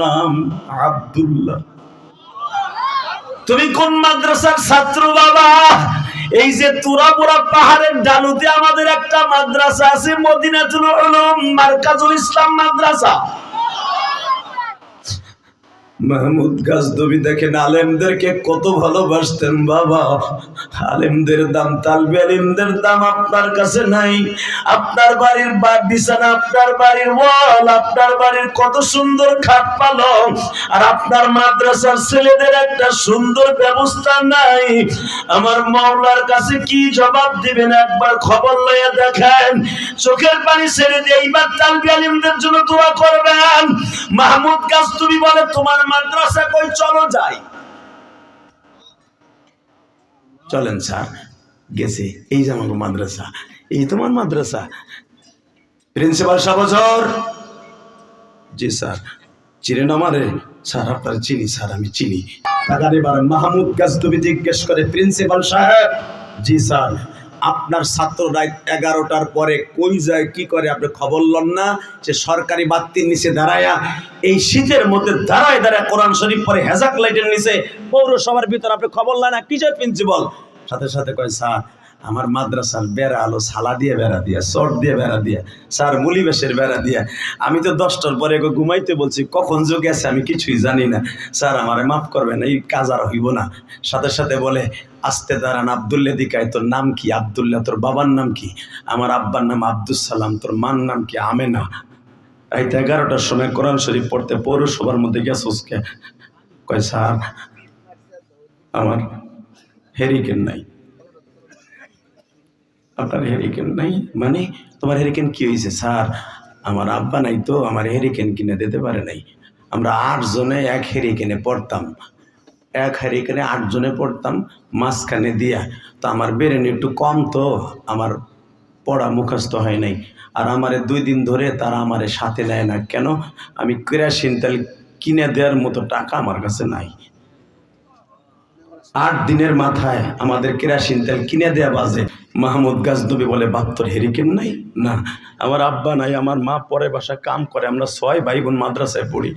নাম আব্দুল্লাহ। তুমি কোন মাদ্রাসার ছাত্র বাবা? এই যে তুরাপুরা পাহাড়ের ডালুতে আমাদের একটা মাদ্রাসা আছে, মদিনাতুল ইসলাম মাদ্রাসা। মাহমুদ গাজদবি দেখেন আলেমদেরকে কত ভালোবাসতেন, বাবা। আলেমদের দাম, তালবে আলিমদের দাম আপনার কাছে নাই। আপনার বাড়ির বিছানা, আপনার বাড়ির ওয়াল, আপনার বাড়ির কত সুন্দর খাট পালং। আর আপনার মাদ্রাসার ছেলেদের একটা সুন্দর ব্যবস্থা নাই। আমার মাওলার কাছে কি জবাব দিবেন? একবার খবর লইয়া দেখেন। চোখের পানি ছেড়ে দিয়ে এইবার তালবি আলিমদের জন্য দোয়া করবেন। মাহমুদ গাছতুবি বলে, তোমার মাদ্রাসা কই? চলো যাই। চলেন স্যার, গেছে। এই যে আমার মাদ্রাসা, এই তোমার মাদ্রাসা। প্রিন্সিপাল সাহেব বছর জি স্যার, চিনেন আমারে? স্যার, আপনার চিনি, স্যার, আমি চিনি। টাকার এবার মাহমুদ গাছদুবি জিজ্ঞেস করে, প্রিন্সিপাল সাহেব? জি স্যার। আপনার ছাত্র রায় এগারোটার পরে কই যায়, কি করে, আপনি খবর লন না? যে সরকারি বাত্তির নিচে দাঁড়ায়া, এই শীতের মধ্যে দাঁড়ায় দাঁড়ায় কোরআন শরীফ পরে হেজাক লাইটের নিচে, পৌরসভার ভিতরে আপনি খবর লন না, কিসের প্রিন্সিপাল সাথে সাথে কয়, স্যার আমার মাদ্রাসার বেড়া আলো সালা দিয়ে বেড়া দিয়া, চট দিয়ে বেড়া দিয়া, স্যার মুলিবেশের বেড়া দিয়া। আমি তো দশটার পরে এগো ঘুমাইতে বলছি, কখন যোগ আছে আমি কিছুই জানি না। স্যার আমারে মাফ করবেন, এই কাজ আর হইব না। সাথে সাথে বলে, আসতে দাঁড়ান আবদুল্লা দিকায় তোর নাম কি? আবদুল্লাহ, তোর বাবার নাম কি? আমার আব্বার নাম আব্দুল সালাম, তোর মার নাম কি? আমেনা। রাইতে এগারোটার সময় কোরআন শরীফ পড়তে পৌরসভার মধ্যে গেছোস কে? কয়, স্যার, আমার হেরিকেন নাই। আপনার হেরিকেন নাই? মানে তোমার হেরিকেন কি হয়েছে স্যার, আমার আব্বা নাই তো, আমার হেরিকেন কিনে দিতে পারে নাই। আমরা আট জনে এক হেরিকেনে পড়তাম। এক হেরিকেনে আট জনে পড়তাম, মাঝখানে দিয়া। তো আমার বেরেন একটু কম তো, আমার পড়া মুখস্থ হয় নাই। আর আমারে দুই দিন ধরে তারা আমারে সাথে নেয় না। কেন? আমি কেরাসিন তেল কিনে দেওয়ার মতো টাকা আমার কাছে নাই। আট দিনের মাথায় আমাদের কেরাসিন তেল কিনে দেয়া বাজে মাহমুদ গাজনবী বলে বাপ্তর হেরিকেন নাই না আমার আব্বা নাই আমার মা পরে বাসা কাম করে আমরা ছয় ভাই বোন মাদ্রাসায় পড়ি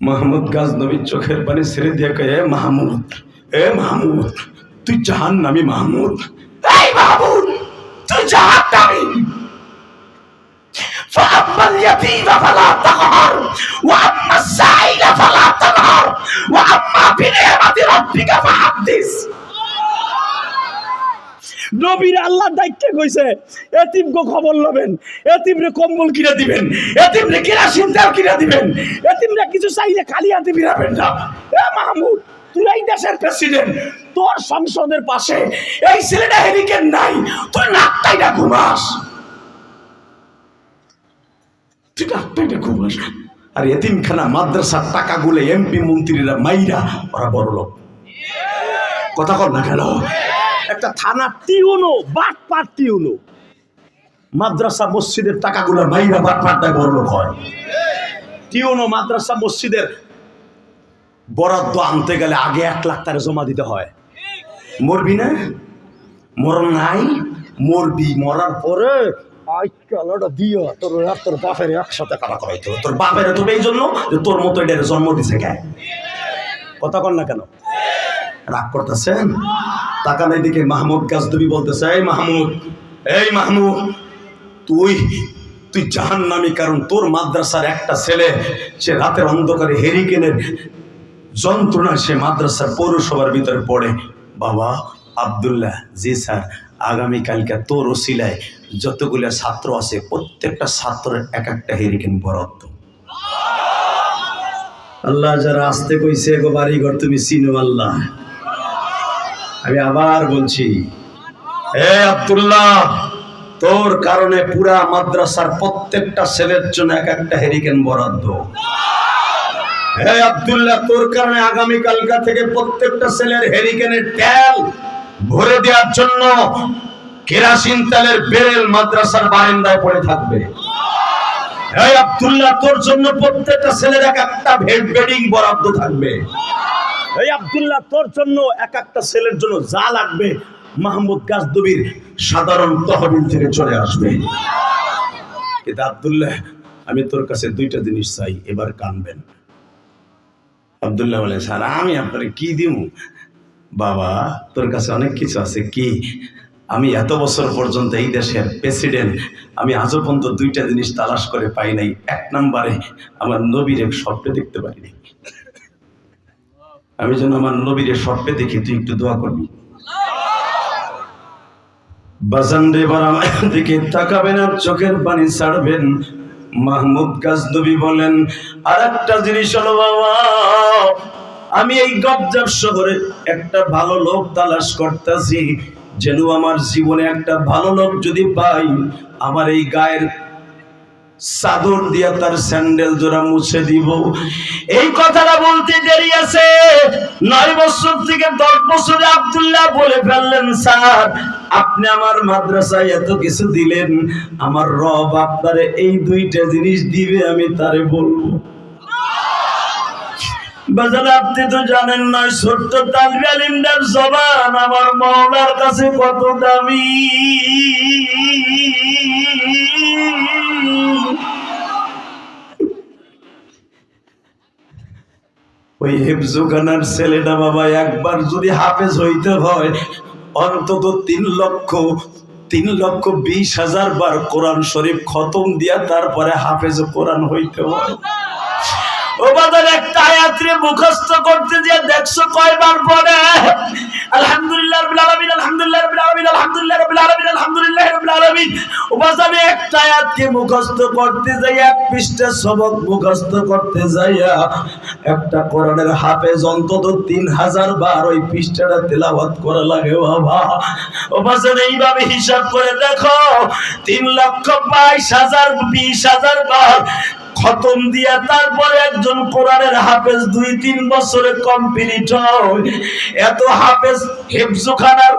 মাহমুদ গাজনবীর চোখের পানি ছেড়ে দিয়ে কয়ে এ মাহমুদ এ মাহমুদ তুই জাহান নামি মাহমুদ এই মাহমুদ তুই জাহান নামি فأما اليتيم فلا تقهر وأما السائل فلا ওয়া নবীর আল্লাহ দায়িত্ব কইছে, এতিমকে খবর লবেন, এতিমরে কম্বল কিনে দিবেন, এতিমরে কেরাসিন তেল কিনে দিবেন, এতিমরা কিছু চাইলে খালি হাতে বিরাবেন না। এ মাহমুদ তুই এই দেশের প্রেসিডেন্ট, তোর সংসদের পাশে এই ছেলেটা হেরিকেন নাই তুই নাকটাইটা ঘুমাস। তুই নাকটাইটা ঘুমাস। আর এতিমখানা মাদ্রাসার টাকাগুলো এমপি মন্ত্রীরা মাইরা ওরা বড় লোক। কথা কর না কেন? একটা থানা টিউনো বাট পাট টিউনো মাদ্রাসা মসজিদের টাকাগুলো মাইরা বাট পাটটায় বড় লোক হয়। টিউনো মাদ্রাসা মসজিদের বরাদ্দ আনতে গেলে আগে এক লাখ টাকা জমা দিতে হয়। মরবি না? মরণ নাই? মরবি, মরার পরে একসাথে তোর বাপের এই জন্য যে তোর মতো জন্ম দিছে কথা কেন রাগ মাহমুদ বলতেছে, এই মাহমুদ এই মাহমুদ, তুই তুই জাহান নামি কারণ তোর মাদ্রাসার একটা ছেলে, সে রাতের অন্ধকারে হেরিকেনের যন্ত্রণায় সে মাদ্রাসার পৌরসভার ভিতরে পড়ে। বাবা আবদুল্লাহ, জি স্যার। আগামীকালকে তোর ওসিলায় যতগুলো ছাত্র আছে, প্রত্যেকটা ছাত্রের এক একটা হেরিকেন বরাদ্দ। আল্লাহ যারা আসতে কইছে, গো বাড়িঘর, তুমি চিনো আল্লাহ। আমি আবার বলছি হে আব্দুল্লাহ, তোর কারণে পুরা মাদ্রাসার প্রত্যেকটা ছেলের জন্য এক একটা হেরিকেন বরাদ্দ। হে আব্দুল্লাহ, তোর কারণে আগামী কালকা থেকে প্রত্যেকটা ছেলের হেরিকেনের তেল ভরে দেওয়ার জন্য কেরাসিন তেলের বেরেল মাদ্রাসার বারান্দায় পড়ে থাকবে। তোর জন্য প্রত্যেকটা ছেলের এক একটা বেডিং বরাদ্দ থাকবে। এই তোর জন্য এক একটা ছেলের জন্য যা লাগবে, মাহমুদ গাজদবির সাধারণ তহবিল থেকে চলে আসবে। কিন্তু আব্দুল্লাহ, আমি তোর কাছে দুইটা জিনিস চাই, এবার কানবেন। আবদুল্লাহ বলে, স্যার, আমি আপনার কি দিব বাবা, তোর কাছে অনেক কিছু আছে কি? আমি এত বছর পর্যন্ত এই দেশের প্রেসিডেন্ট আমি আজও পর্যন্ত দুইটা জিনিস তালাশ করে পাই নাই। এক নম্বরে, আমার নবীর এক স্বপ্নে দেখতে পারিনি আমি যেন আমার নবীর স্বপ্নে দেখি, তুই একটু দোয়া করবি। বাজান দিকে তাকাবেন আর চোখের পানি ছাড়বেন। মাহমুদ গাজনবী বলেন আর একটা জিনিস হলো বাবা আমি এই গবজাব শহরে একটা ভালো লোক তালাশ করতেছি, যেন আমার জীবনে একটা ভালো লোক যদি পাই, আমার এই গায়ের চাদর দিয়া তার স্যান্ডেল জোড়া মুছে দিব। এই কথাটা বলতে দেরি আছে। নয় বছর থেকে দশ বছরে আবদুল্লাহ বলে ফেললেন, স্যার, আপনি আমার মাদ্রাসায় এত কিছু দিলেন, আমার রব আপনারে এই দুইটা জিনিস দিবে, আমি তারে বলব। বাজার আপনি তো জানেন নয় ছোট্ট আলিমদার জবান আমার মৌলার কাছে কত দামি। ওই হেফজুখানার ছেলেটা বাবা, একবার যদি হাফেজ হইতে হয়, অন্তত তিন লক্ষ তিন লক্ষ বিশ হাজার বার কোরআন শরীফ খতম দিয়া তারপরে হাফেজ কোরআন হইতে হয়। ও বাজার একটা আয়াত্রে মুখস্থ করতে যে দেখছ কয়বার পরে আলহামদুলিল্লাহ রাব্বিল আলামিন, আলহামদুলিল্লাহ রাব্বিল আলামিন, আলহামদুলিল্লাহ রাব্বিল আলামিন, আলহামদুলিল্লাহ রাব্বিল আলামিন। ও একটা আয়াতকে মুখস্থ করতে যাই পৃষ্ঠা সবক মুখস্থ করতে যাইয়া একটা কোরআনের হাফেজ অন্তত তিন হাজার বার ওই পৃষ্ঠাটা তেলাওয়াত করা লাগে বাবা। ও বাজার এইভাবে হিসাব করে দেখো, তিন লক্ষ বাইশ হাজার, বিশ হাজার বার খতম দিয়া তারপরে একজন কোরআনের হাফেজ দুই, তিন বছরে কমপ্লিট হয়। এত হাফেজ হেফজুখানার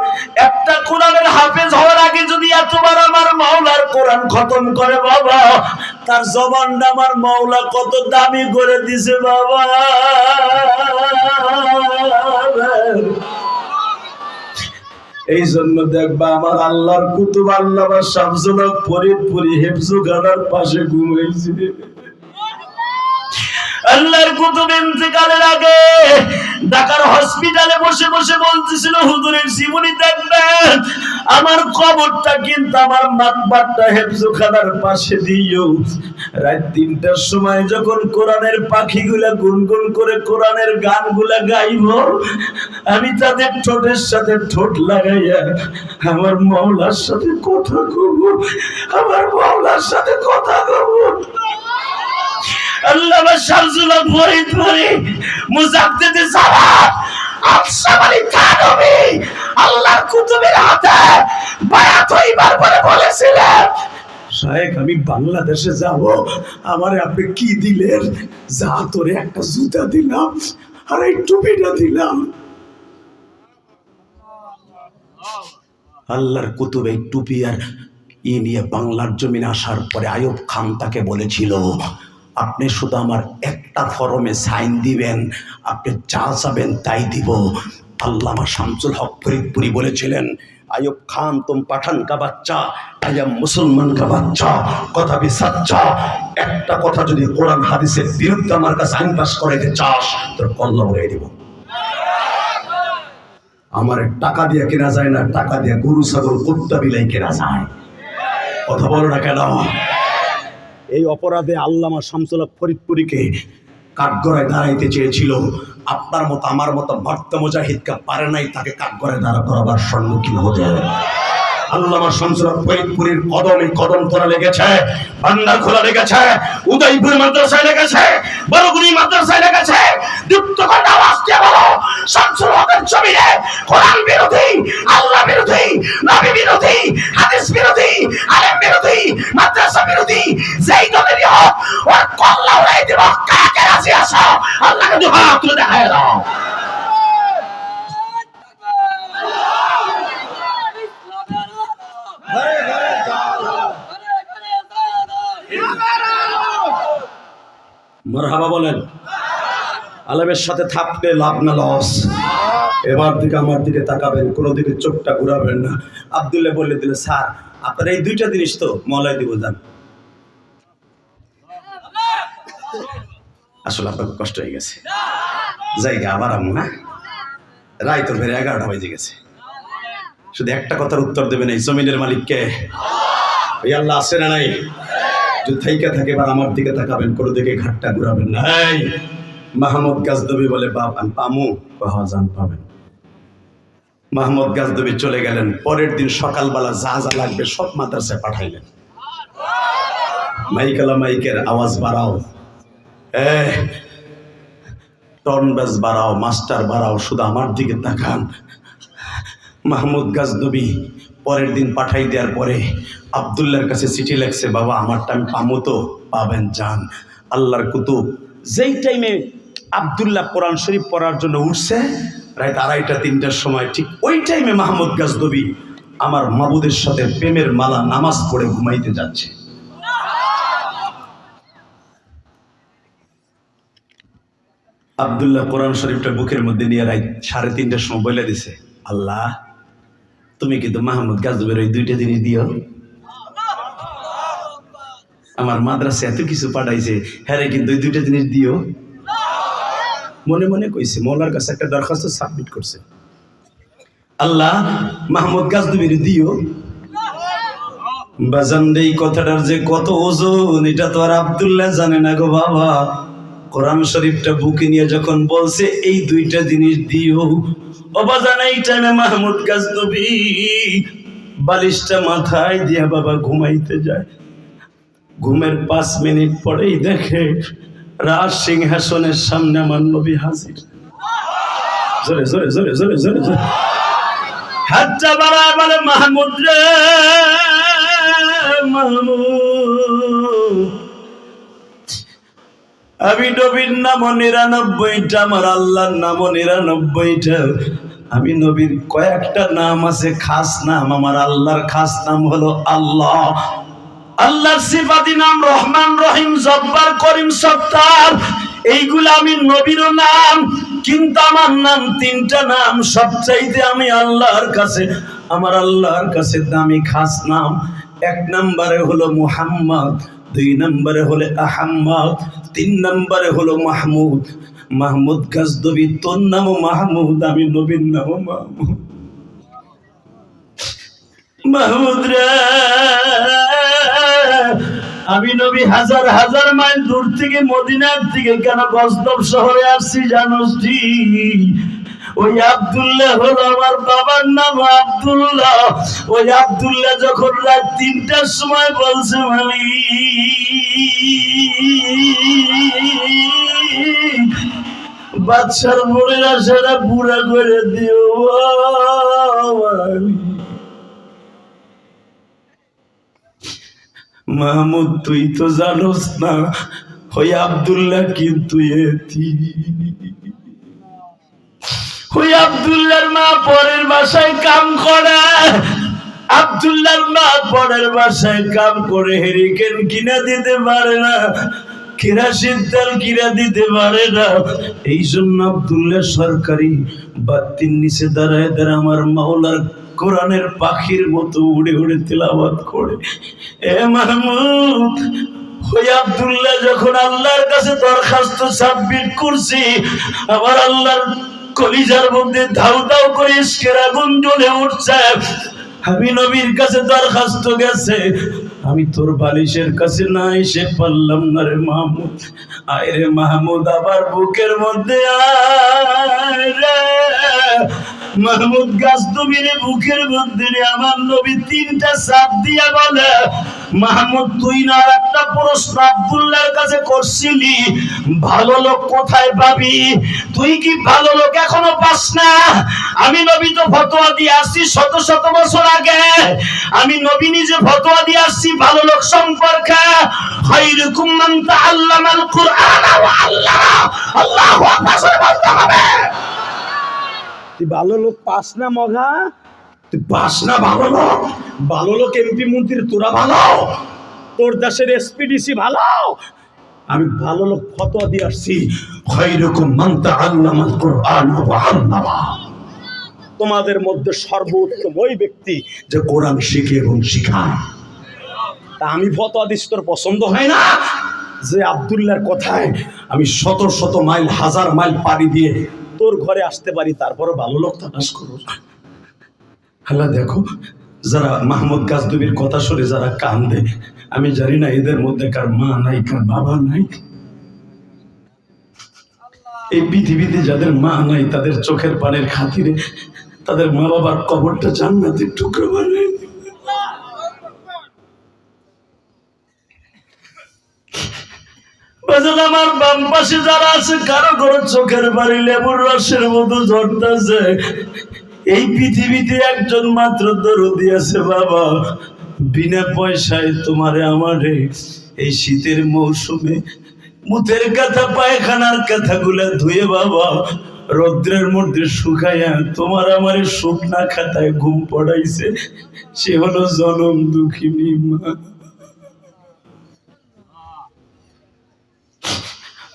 একটা কোরআনের হাফেজ হওয়ার আগে যদি এতবার আমার মাওলার কোরআন খতম করে, বাবা, তার জবানটা আমার মাওলা কত দামি করে দিছে, বাবা। এই জন্য দেখবা আমার আল্লাহর কুতুব আল্লাহ শামসুল হক ফরিদ পুরি হেফজুখানার পাশে ঘুমাইছে। আল্লাহর কুতুব ইন্তেকালের আগে ঢাকার হসপিটালে বসে বসে বলতেছিল হুজুরের জীবনী দেখবেন। আমার কবরটা কিন্তু আমার মাতবারটা হেফজুখানার পাশে দিও রাত তিনটার সময় যখন কোরআনের পাখিগুলা গুনগুন করে কোরআনের গানগুলা গাইব, আমি তাদের ঠোঁটের সাথে ঠোঁট লাগাইয়া আমার মাওলার সাথে কথা কব, আমার মাওলার সাথে কথা কব। আমি বাংলাদেশে যাব, আমারে আপনি কি দিলেন? যা তোরে একটা জুতা দিলাম আর এই টুপিটা দিলাম। আল্লাহর কুতুব এই টুপি আর ই নিয়ে বাংলার জমিনে আসার পরে আয়ুব খান তাকে বলেছিল আপনি শুধু আমার একটা ফরমে সাইন দিবেন, আপনি যা চাবেন তাই দিব। আল্লামা শামসুল হক ফরিদপুরি বলেছিলেন, আয়ুব খান তুম পাঠান কা বাচ্চা আয়াম মুসলমান কা বাচ্চা, কথা বি সাচ্চা। একটা কথা যদি কোরআন হাদিসের বিরুদ্ধে আমার কাছে আইন পাস করাইতে চাস, তোর কল্লা উড়াই দিব। আমার টাকা দিয়ে কেনা যায় না, টাকা দিয়ে গরু, ছাগল, কুত্তা বিলাই কেনা যায়। কথা বলো না কেন? এই অপরাধে আল্লামা শামসুল হক ফরিদপুরীকে কাঠগড়ায় দাঁড়াইতে চেয়েছিল। আপনার মতো, আমার মতো ভক্ত মুজাহিদকে পারে নাই তাকে কাঠগড়ায় দাঁড়া করাবার সম্মুখীন হতে হবে। আল্লামা কদমে কদম তোলা লেগেছে ভান্ডার খোলা লেগেছে, উদয়পুর মাদ্রাসায় লেগেছে বড়গুনি মাদ্রাসায় লেগেছে যুক্ত কন্যা আওয়াজকে বলো, শামসুল হকের কোরআন বিরোধী আল্লাহ বিরোধী নবী বিরোধী হাদিস বিরোধী আলেম বিরোধী মাদ্রাসা বিরোধী যেই দলেরই হোক ওর কল্লা উড়াই দেব কাকে রাজি আসো আল্লাহকে দু হাত তুলে দেখায় দাও মারহাবা বলেন আলেমের সাথে থাকলে লাভ না লস। এবার দিকে আমার দিকে তাকাবেন, কোনো দিকে চোখটা ঘুরাবেন না। আবদুল্লাহ বলে দিলে, স্যার, আপনার এই দুইটা জিনিস তো মলাই দিব, যান। আসলে আপনাকে কষ্ট হয়ে গেছে। জায়গা আবার আমু না রায় তোর ফেরে এগারোটা বেজে গেছে। শুধু একটা কথার উত্তর দেবেন, এই জমিনের মালিককে। ওই আল্লাহ আসে না নাই? যদি থাইকা থাকে, এবার আমার দিকে তাকাবেন, কোনো দিকে ঘাটটা ঘুরাবেন না। মাহমুদ গাজদবি বলে বাপ পামু কহা জান পাবেন। মাহমুদ গাজদবি চলে গেলেন, পরের দিন সকালবেলা যা যা লাগবে সব মাদ্রাসায় পাঠাইলেন। মাইকালা মাইকের আওয়াজ বাড়াও। ব্যাস বাড়াও মাস্টার বাড়াও, শুধু আমার দিকে তাকান। মাহমুদ গাজনবী পরের দিন পাঠাই দেওয়ার পরে আবদুল্লার কাছে চিঠি লেখছে, বাবা, আমারটা আমি পামো তো, পাবেন যান আল্লাহর কুতুব, যেই টাইমে আবদুল্লাহ কোরআন শরীফ পড়ার জন্য উঠছে, রাত আড়াইটা, তিনটার সময় ঠিক ওই টাইমে মাহমুদ গাজনবী আমার মাবুদের সাথে প্রেমের মালা নামাজ পড়ে ঘুমাইতে যাচ্ছে। আবদুল্লাহ কোরআন শরীফটা বুকের মধ্যে নিয়ে রাত সাড়ে তিনটার সময় বলে দিছে, আল্লাহ, তুমি কিন্তু মাহমুদ গাজবের ওই দুইটা জিনিস দিও? আমার মাদ্রাসা এত কিছু পাঠাইছে হ্যাঁ কিন্তু ওই দুইটা জিনিস দিও। মনে মনে কইছে মৌলার কাছে একটা দরখাস্ত সাবমিট করছে। আল্লাহ মাহমুদ গাজদুবির দিও। বাজান এই কথাটার যে কত ওজন এটা তো আর আবদুল্লাহ জানে না গো বাবা। কোরআন শরীফটা বুকে নিয়ে যখন বলছে এই দুইটা জিনিস দিও। অবাজান এই টাইমে মাহমুদ গাজনবী বালিশটা মাথায় দিয়া বাবা ঘুমাইতে যায়। ঘুমের পাঁচ মিনিট পরেই দেখে রাজ সিংহাসনের সামনে আমার নবী হাজির। আমি নবীর নাম নিরানব্বইটা, আমার আল্লাহর নাম নিরানব্বইটা। আমি নবীর কয়েকটা নাম আছে, খাস নাম। আমার আল্লাহর খাস নাম হলো আল্লাহ। আল্লাহর সিফাতি নাম রহমান রহিম, জব্বার করিম সত্তার। এইগুলো আমি নবীর নাম, কিন্তু আমার নাম, তিনটা নাম সবচাইতে আমি আল্লাহর কাছে, আমার আল্লাহর কাছে দামি খাস নাম। এক নম্বরে হলো মুহাম্মদ, দুই নম্বরে হলে আহাম্মদ, তিন নম্বরে হলো মাহমুদ। মাহমুদ গাজদবি তোর নামও মাহমুদ, আমি নবীর নামও মাহমুদ। মাহমুদ রে! আমি নবী হাজার হাজার মাইল দূর থেকে মদিনার থেকে কেন গজদব শহরে আসছি জানোস ওই আব্দুল্লাহ হলো আমার বাবার নাম আব্দুল্লাহ। ওই আব্দুল্লাহ যখন রাত তিনটার সময় বলছে মালিক বাচ্চার বোনেরা সেটা বুড়া করে দিও মাহমুদ, তুই তো জানোস না। ওই আবদুল্লাহ কিন্তু এতি ওই আবদুল্লাহর মা পরের বাসায় কাম করে। আবদুল্লাহর মা পরের বাসায় কাম করে, হেরিকেন কিনা দিতে পারে না কেরাসিন তেল কিনা দিতে পারে না। এই জন্য আবদুল্লাহ সরকারি বাত্তির নিচে দাঁড়ায় দাঁড়ায় আমার মাওলার কোরআনের পাখির মতো উড়ে উড়ে তেলাওয়াত করে। এ মাহমুদ, ওই আব্দুল্লাহ যখন আল্লাহর কাছে দরখাস্ত সাবমিট করছি, আবার আল্লাহর কলিজার মধ্যে ধাউ ধাউ করে ইস্কের আগুন জ্বলে উঠছে, আমি নবীর কাছে দরখাস্ত গেছে, আমি তোর বালিশের কাছে না এসে পারলাম না রে মাহমুদ। আয় রে মাহমুদ, আবার বুকের মধ্যে আয় মাহমুদ গাছ তুমিরে বুকের মধ্যে আমার নবী তিনটা সাপ দিয়া বলে, মাহমুদ, তুই না একটা প্রশ্ন আব্দুল্লাহর কাছে করছিলি? ভালো লোক কোথায় পাবি? তুই কি ভালো লোক এখনও পাস না? আমি নবী তো ফতোয়া দিয়ে আসছি শত শত বছর আগে। আমি নবী নিজে ফতোয়া দিয়ে আসছি ভালো লোক সম্পর্কে। খায়রুকুম মান তাআল্লামাল কুরআন ওয়া আল্লামা আল্লাহু আকবার বলতে হবে। ভালো লোক পাস না মগা? তুই পাস না ভালো লোক। ভালো লোক এমপি মন্ত্রী তোরা ভালো? তোর দেশের এসপিডিসি ভালো? আমি ভালো লোক ফতোয়া দিয়ে আসছি। খায়রুকুম মান তাআল্লামাল কুরআন তোমাদের মধ্যে সর্বোত্তম ওই ব্যক্তি যে কোরআন শিখে এবং শিখায়। তা আমি ফতোয়া দিচ্ছি তোর পছন্দ হয় না? যে আবদুল্লার কথায় আমি শত শত মাইল, হাজার মাইল পাড়ি দিয়ে তোর ঘরে আসতে পারি, তারপরও ভালো লোক তালাশ করো। আল্লাহ দেখো, যারা মাহমুদ গাজদুবির কথা শুনে যারা কান্দে, আমি জানি না এদের মধ্যে কার মা নাই, কার বাবা নাই। এই পৃথিবীতে যাদের মা নাই, তাদের চোখের পানের খাতিরে তাদের মা বাবার কবরটা জান্নাতের টুকরো বানায়। আমার বাম যারা আছে, কারও কারও চোখের বাড়ি লেবুর রসের মতো ঝরতেছে। এই পৃথিবীতে একজন মাত্র দরদি আছে, বাবা। বিনা পয়সায় তোমারে আমারে এই শীতের মৌসুমে মুতের কথা, পায়খানার কথাগুলা ধুয়ে, বাবা, রৌদ্রের মধ্যে শুকাইয়া তোমার আমার শুকনা খাতায় ঘুম পড়াইছে। সে হলো জনম দুঃখিনী মা।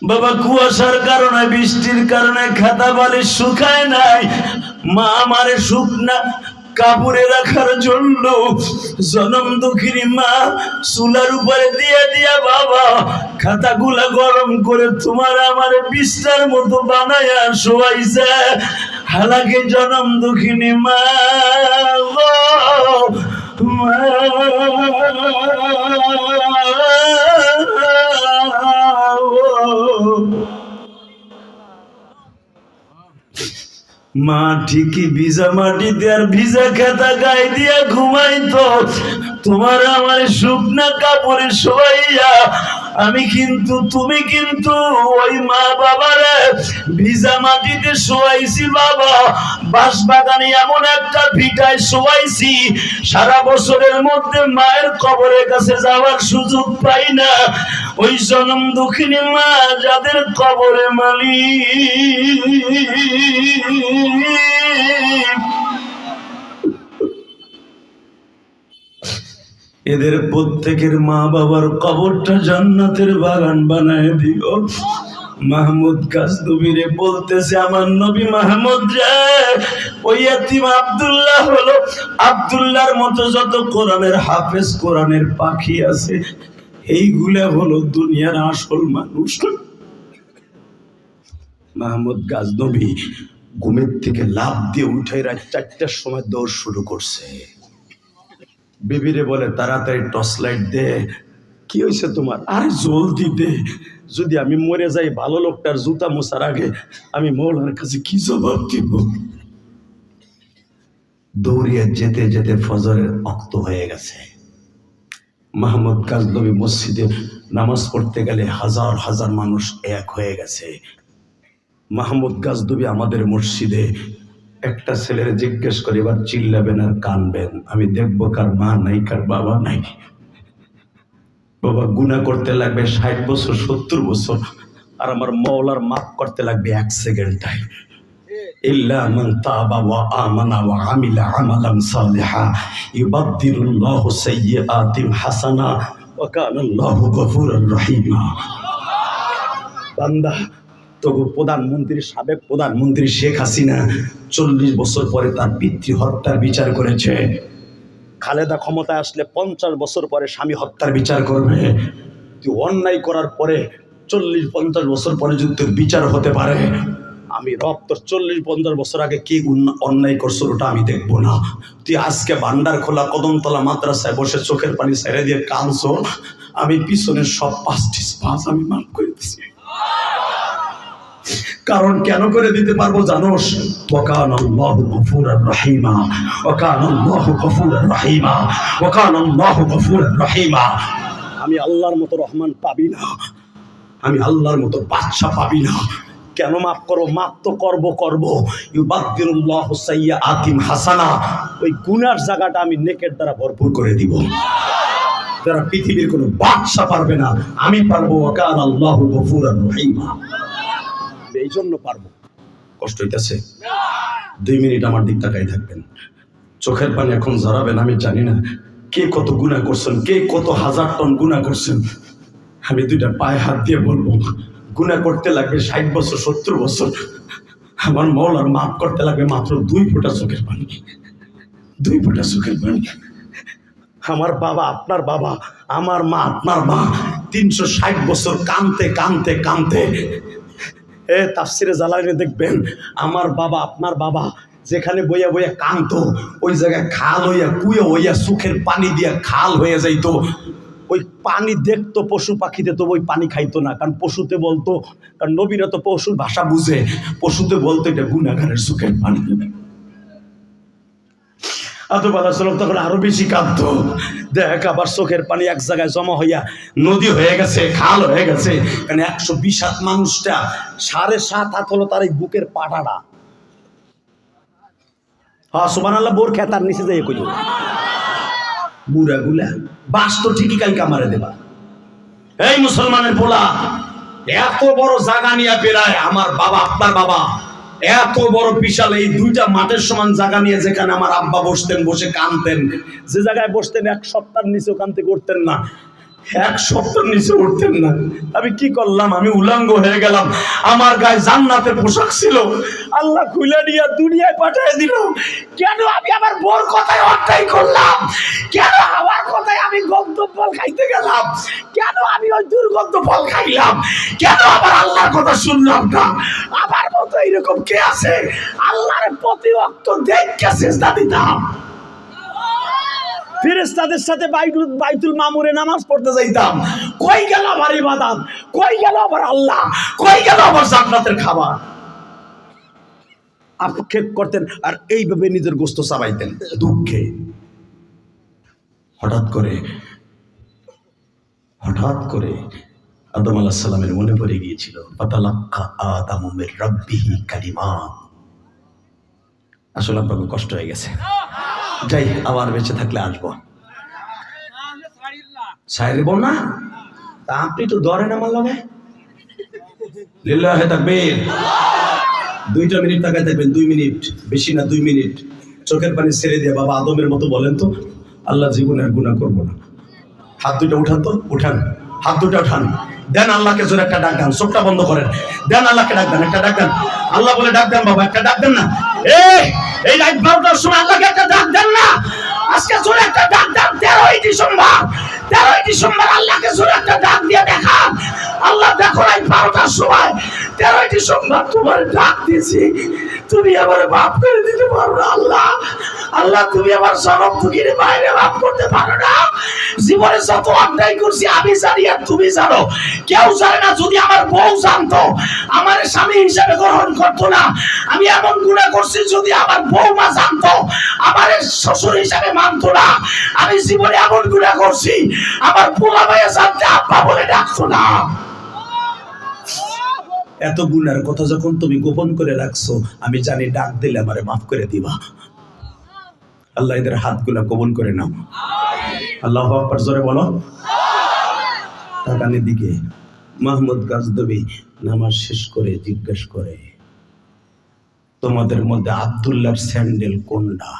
বাবা, কুয়াশার কারণে, বৃষ্টির কারণে খাতা বালি শুকায় নাই। মা আমারে শুকনা কাপড়ে রাখার জন্য জনম দুঃখিনী মা চুলার উপরে দিয়ে দিয়া, বাবা, খাতাগুলা গরম করে তোমার আমার বিস্তার মতো বানায়া শোয়াইছে। হালাকে জনম দুঃখিনী মা মা। মা ঠিকই ভিজা মাটি দেওয়ার ভিজা খেতা গায়ে দিয়া ঘুমাইতো। তোমার আমার শুকনা কাপড়ে শোয়াইয়া আমি কিন্তু, তুমি কিন্তু ওই মা বাবারে ভিজা মাটিতে শোয়াইছি বাবা। বাঁশ বাগানে এমন একটা ভিটায় শোয়াইছি, সারা বছরের মধ্যে মায়ের কবরের কাছে যাওয়ার সুযোগ পাই না। ওই জনম দুঃখিনী মা যাদের কবরে মালিক। এদের প্রত্যেকের মা বাবার কবরটা জান্নাতের বাগান বানায় দিও। মাহমুদ গাজনবীরে বলতেছে, আমার নবী মাহমুদ ওই আব্দুল্লাহ হলো। আব্দুল্লাহর মতো যত কোরআনের হাফেজ, কোরআনের পাখি আছে, এইগুলা হলো দুনিয়ার আসল মানুষ। মাহমুদ গাজনবী ঘুমের থেকে লাভ দিয়ে উঠে রাত চারটার সময় দৌড় শুরু করছে। বিবিরে বলে, তাড়াতাড়ি টর্চ লাইট দে। কি হয়েছে তোমার? আরে জলদি দে। যদি আমি মরে যাই, ভালো লোকটার জুতা মোছার আগে আমি মৌলার কাছে কি জবাব দিব? দৌড়িয়ে যেতে যেতে ফজরের অক্ত হয়ে গেছে। মাহমুদ কাজলবি মসজিদে নামাজ পড়তে গেলে হাজার হাজার মানুষ এক হয়ে গেছে। মাহমুদ গাজদুবি আমাদের মসজিদে একটা ছেলের জিজ্ঞেস করে এবার চিল্লাবেন আর কানবেন আমি দেখবো কার মা নাই কার বাবা নাই বাবা গুণা করতে লাগবে ষাট বছর সত্তর বছর আর আমার মৌলার মাপ করতে লাগবে এক সেকেন্ড টাইম إلا من تاب وآمن وعمل عملا صالحا يبدل الله سيئات حسنا وكان الله غفورا رحيما বান্দা তবু প্রধানমন্ত্রী, সাবেক প্রধানমন্ত্রী শেখ হাসিনা চল্লিশ বছর পরে তার পিতৃ হত্যার বিচার করেছে। খালেদা ক্ষমতায় আসলে পঞ্চাশ বছর পরে স্বামী হত্যার বিচার করবে। অন্যায় করার পরে চল্লিশ, পঞ্চাশ বছর পরে যদি বিচার হতে পারে, আমি রব, তোর চল্লিশ, পঞ্চাশ বছর আগে কি অন্যায় করছ ওটা আমি দেখব না। তুই আজকে ভান্ডার খোলা, কদমতলা মাদ্রাসায় বসে চোখের পানি ছেড়ে দিয়ে কাঁদছো। আমি পিছনের সব পাঁচটি পাঁচ আমি মাফ করে দিচ্ছি কারণ কেন করে দিতে পারব জানোস? রহিমা আমি আল্লাহর মতো রহমান পাবি না। আমি আল্লাহর মতো বাদশা পাবি না। কেন মাফ করো? মাফ তো করব করব। সাইয়া আতিম হাসানা। ওই গুনার জায়গাটা আমি নেকের দ্বারা ভরপুর করে দিব। যারা পৃথিবীর কোনো বাদশা পারবে না, আমি পারব ওকান আল্লাহু গফুরার রহিমা। এই জন্য পারব। কষ্ট হইতেছে। দুই মিনিট আমার দিক তাকাই থাকবেন। চোখের পানি এখন জড়াবেন আমি জানি না কে কত গুণা করছেন, কে কত হাজার টন গুণা করছেন। আমি দুইটা পায়ে হাত দিয়ে বলব গুণা করতে লাগবে ষাট বছর, সত্তর বছর। আমার মৌলার মাফ করতে লাগবে মাত্র দুই ফোঁটা চোখের পানি। দুই ফোঁটা চোখের পানি। আমার বাবা, আপনার বাবা, আমার মা, আপনার মা, তিনশো ষাট বছর কানতে কানতে কানতে। এ তাফসিরে জ্বালানি দেখবেন, আমার বাবা, আপনার বাবা যেখানে বইয়া বইয়া কাঁদত, ওই জায়গায় খাল হইয়া কুয়ে হইয়া সুখের পানি দিয়া খাল হয়ে যাইতো। ওই পানি দেখতো পশু পাখিতে তো ওই পানি খাইতো না, কারণ পশুতে বলতো, কারণ নবীরা তো পশুর ভাষা বুঝে, পশুতে বলতো এটা গুণাগারের সুখের পানি। আলাহ তখন বেশি কাঁদত। দেখ, আবার চোখের পানি এক জায়গায় জমা হইয়া নদী হয়ে গেছে, খাল হয়ে গেছে। একশো বিশ হাত মানুষটা, সাড়ে সাত হাত হলো তার এই বুকের পাটাটা। হ্যাঁ সুবান আল্লাহ বোর নিচে যাই বাস তো ঠিকই কাল কামারে দেবা। এই মুসলমানের পোলা, এত বড় জাগা নিয়ে বেড়ায়, আমার বাবা, আপনার বাবা। এত বড় বিশাল এই দুইটা মাঠের সমান জায়গা নিয়ে যেখানে আমার আব্বা বসতেন, বসে কানতেন। যে জায়গায় বসতেন, এক সপ্তাহ নিচে কানতে করতেন না। এক সপ্তাহ নিচে উঠতেন না। আমি কি করলাম? আমি উলাঙ্গ হয়ে গেলাম। আমার গায়ে জান্নাতের পোশাক ছিল। আল্লাহ খুলে নিয়ে দুনিয়ায় পাঠিয়ে দিল। কেন আমি আমার বোর কথায় অন্যায় করলাম? কেন আমার কথায় আমি গন্ধ ফল খাইতে গেলাম? কেন আমি ওই দুর্গন্ধ ফল খাইলাম? কেন আবার আল্লাহর কথা শুনলাম না? আমার মতো এরকম কে আছে? আল্লাহর প্রতি অক্ত দেখে চেষ্টা দিতাম। ফেরেস্তাদের সাথে বাইতুল বাইতুল মামুরে নামাজ পড়তে যাইতাম। কই গেল আমার ইবাদত? কই গেল আমার আল্লাহ? কই গেল আমার জান্নাতের খাবার? আক্ষেপ করতেন আর এইভাবে নিজের গোস্ত চাবাইতেন, দুঃখে। হঠাৎ করে হঠাৎ করে আদম আলাহ সাল্লামের মনে পড়ে গিয়েছিল পাতালাক্কা আদামের রব্বিহি কালিমা। আসলে আপনাকে কষ্ট হয়ে গেছে। যাই, আবার বেঁচে থাকলে আসব। সাইরে বল না? তা আপনি তো ধরেন আমার লগে? লিল্লাহে তাকবীর। দুইটা মিনিট তাকায় থাকবেন, দুই মিনিট, বেশি না দুই মিনিট। চোখের পানি ছেড়ে দিয়ে বাবা আদমের মতো বলেন তো, আল্লাহ জীবনে আর গুণা করব না। হাত দুটো উঠান তো, উঠান। হাত দুটো উঠান। দেন আল্লাহকে জোরে একটা ডাক দেন, চোখটা বন্ধ করেন। দেন আল্লাহকে ডাক দেন, একটা ডাক দেন। আল্লাহ বলে, ডাক দেন বাবা, একটা ডাক দেন না? এই এই রাত বারোটার সময় আল্লাহকে একটা ডাক দেন না। আজকে জোরে একটা ডাক দেন তেরোই ডিসেম্বর তেরোই ডিসেম্বর আল্লাহকে জোরে একটা ডাক দিয়ে দেখান। আল্লাহ দেখো রাত বারোটার সময় তেরোই ডিসেম্বর তোমার ডাক দিয়েছি। তুমি আমার মাফ করে দিতে পারো না, আল্লাহ। আল্লাহ, তুমি আমার সরব দুঃখীর বাইরে মাফ করতে পারো না। জীবনে যত অন্যায় করছি, আমি জানি আর তুমি জানো। কেউ জানে না, যদি আমার বউ জানতো, আমার স্বামী হিসাবে গ্রহণ করতো না। আমি এমন গুণা করছি, যদি আমার বউমা জানতো, আমার শ্বশুর হিসাবে মানতো না। আমি জীবনে এমন গুণা করছি, আমার পোলা ভাইয়া জানতে আব্বা বলে ডাকতো না। এত গুণার কথা যখন তুমি গোপন করে রাখছো, আমি জানি ডাক দিলে আমারে মাফ করে দিবা। আল্লাহ এদের হাতগুলা কবুল করে নাও। আল্লাহ আকবার, জোরে বলো। তাকানের দিকে। মাহমুদ গাজদবি নামাজ শেষ করে জিজ্ঞেস করে, তোমাদের মধ্যে আব্দুল্লাহর স্যান্ডেল কোনটা?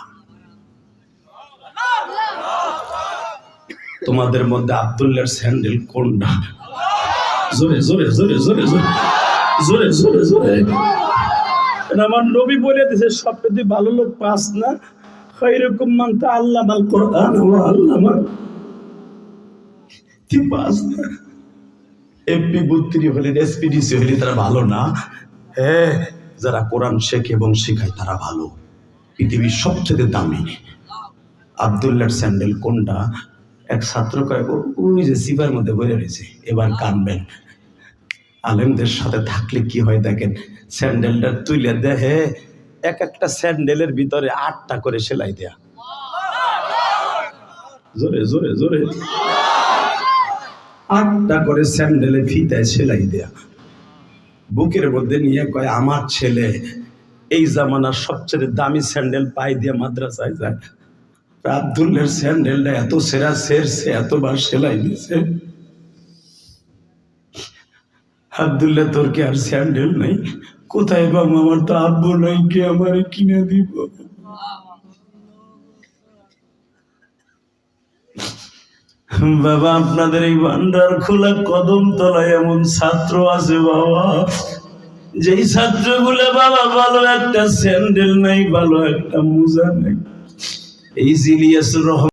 তোমাদের মধ্যে আব্দুল্লাহর স্যান্ডেল কোনটা? জোরে জোরে জোরে জোরে জোরে। জোরে জোরে জোরে। আমার নবী বলে দিছে ভালো লোক পাস না মানতে আল্লাহ মাল কোরআন আল্লাহ তুই পাস না? এমপি হলেন এসপিডিসি হলে তারা ভালো না? হ্যাঁ যারা কোরআন শেখে এবং শেখায় তারা ভালো। পৃথিবীর সবচেয়ে দামি। আবদুল্লার স্যান্ডেল কোনটা? এক ছাত্র কয়েক ওই যে সিপার মধ্যে বলে রয়েছে এবার কানবেন। আলেমদের সাথে থাকলে কি হয় দেখেন? স্যান্ডেলটা তুলে দেখে এক একটা স্যান্ডেলের ভিতরে আটটা করে সেলাই দেয়া। জোরে জোরে জোরে। আটটা করে স্যান্ডেলে ফিতায় সেলাই দেয়া। বুকের মধ্যে নিয়ে কয়, আমার ছেলে, এই জামানার সবচেয়ে দামি স্যান্ডেল পাই দিয়ে মাদ্রাসায় যায়। আবদুল্লের স্যান্ডেলটা এত সেরা, সেরছে, এতবার সেলাই দিছে। আবদুল্লাহ, তোর কি আর স্যান্ডেল নাই? কোথায় বাবা আমার তো আব্বু নাই, কে আমার কিনে দিব? বাবা, আপনাদের এই ভান্ডার খোলা কদম তলায় এমন ছাত্র আছে বাবা। যেই ছাত্রগুলো বাবা, ভালো একটা স্যান্ডেল নাই, ভালো একটা মোজা নাই। এই জিলিয়াস রহমান